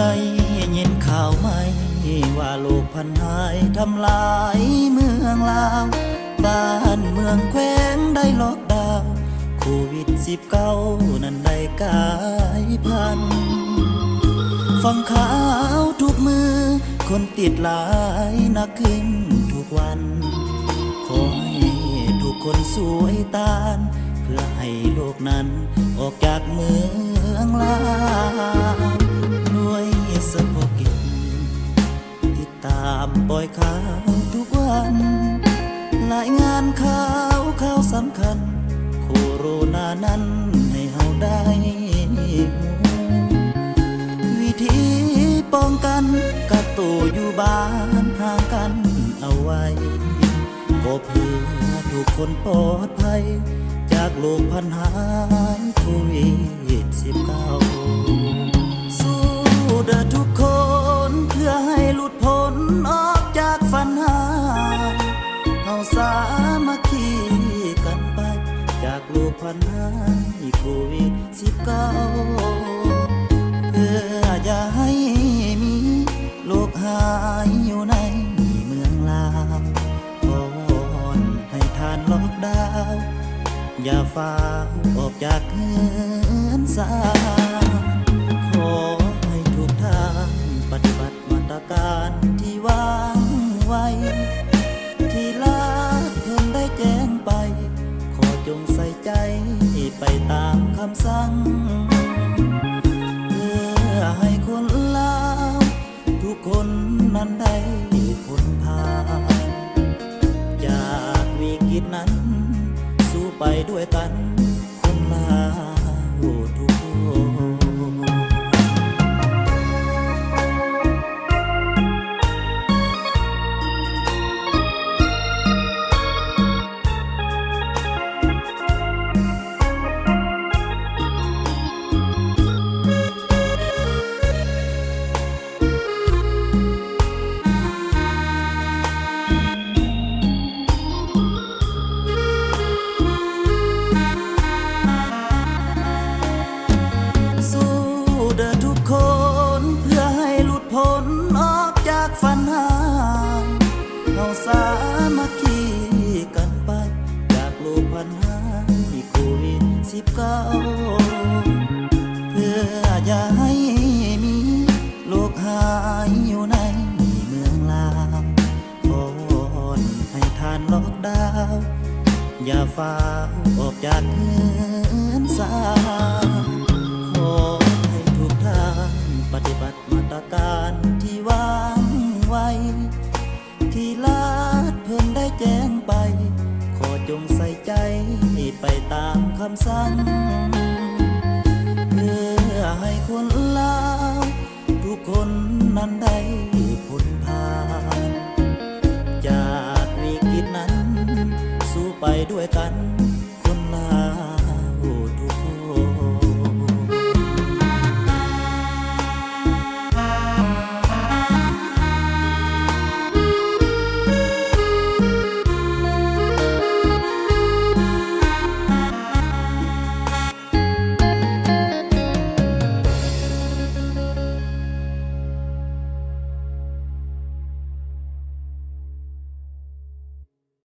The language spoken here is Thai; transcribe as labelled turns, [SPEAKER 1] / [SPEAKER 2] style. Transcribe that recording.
[SPEAKER 1] ได้ยินข่าวไหมว่าโลกพันหายทำลายเมืองลาวบ้านเมืองแคว้งได้ล็อกดาวโควิดสิบเก้านั้นได้กลายพันธุ์ฟังข่าวทุกมือ คนติดหลายนักขึ้นทุกวัน ขอให้ทุกคนสวยตานเพื่อให้โลกนั้นออกจากเมืองลา วหน่วยสะพกกิจติดตามปล่อยข่าวทุกวันรายงานข่าวข่าวสำคัญ โคโรนานั้นให้เฮาได้วิธีป้องกันกักตัวอยู่บ้านห่างกันเอาไว้ก็เพื่อทุกคนปลอดภัย จากโรคพันหายโควิดสิบเก้า สามัคคีกันไป จากโรคพันหายโควิดสิบเก้าเพื่ออย่าให้มีโลกหายอยู่ในเมืองลาวขอนให้ทานล็อกดาว อย่าฟ้าออกจากเฮือนสา ใจไปตามคำสั่ง เพื่อให้คนลาวทุกคนนั้นได้พ้นผ่านจากวิกฤตนั้น สู้ไปด้วยกัน สิบเก้าเพื่ออย่าให้มีโลกหายอยู่ในเมืองลาวขออนให้ทานล็อกดาว อย่าฟ้าออกจากเงินสาวามคำสั่งเพื่อให้คนลาวทุกคนนั้นได้พ้นผ่าน จากวิกฤตนั้น สู้ไปด้วยกัน